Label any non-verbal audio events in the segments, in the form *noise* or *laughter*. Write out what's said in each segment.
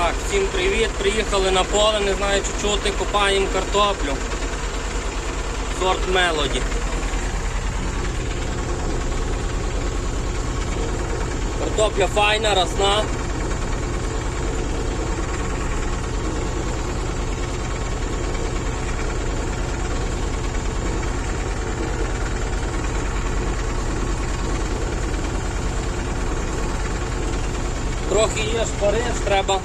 Так, всім привіт. Приїхали на поле, не знаю чи чути, копаємо картоплю. Сорт Мелоді. Картопля файна, росна. Трохи є шпариш, треба.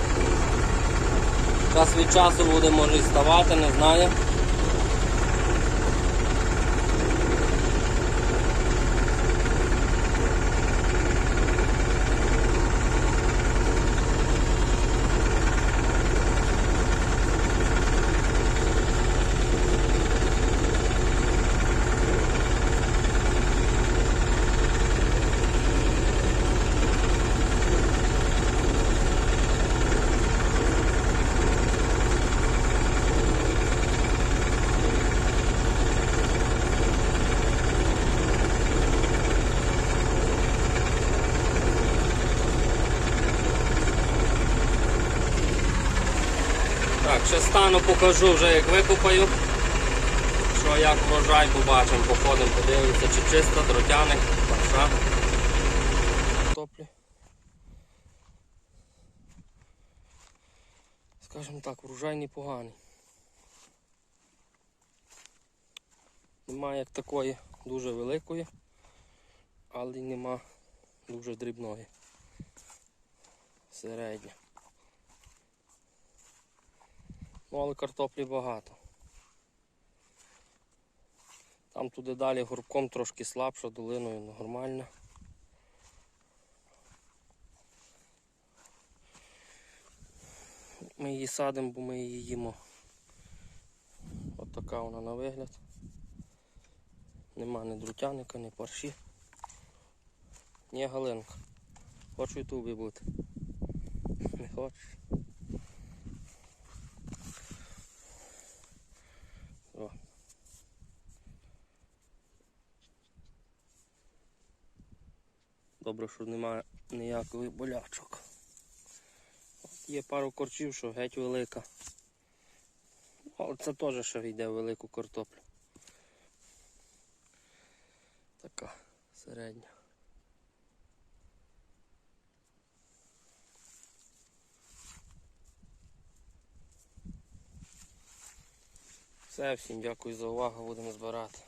Час від часу буде може не знаю. Так, ще стану покажу вже як викопаю. Що як врожай побачимо, походимо, подивимося, чи чисто, дротяник, парша. Топлі. Скажімо так, врожай непоганий. Нема як такої дуже великої, але й нема дуже дрібної. Середня. Ну, але картоплі багато. Там туди далі горбком трошки слабша, долиною нормально. Ми її садимо, бо ми її їмо. От така вона на вигляд. Нема ні друтяника, ні парші. Ні галинка. Хочу в ютубі бути. *laughs* Не хочеш? Добре, що немає ніяких болячок. Є пару корчів, що геть велика. Але це теж ще йде велику картоплю. Така середня. Все, всім дякую за увагу, будемо збирати.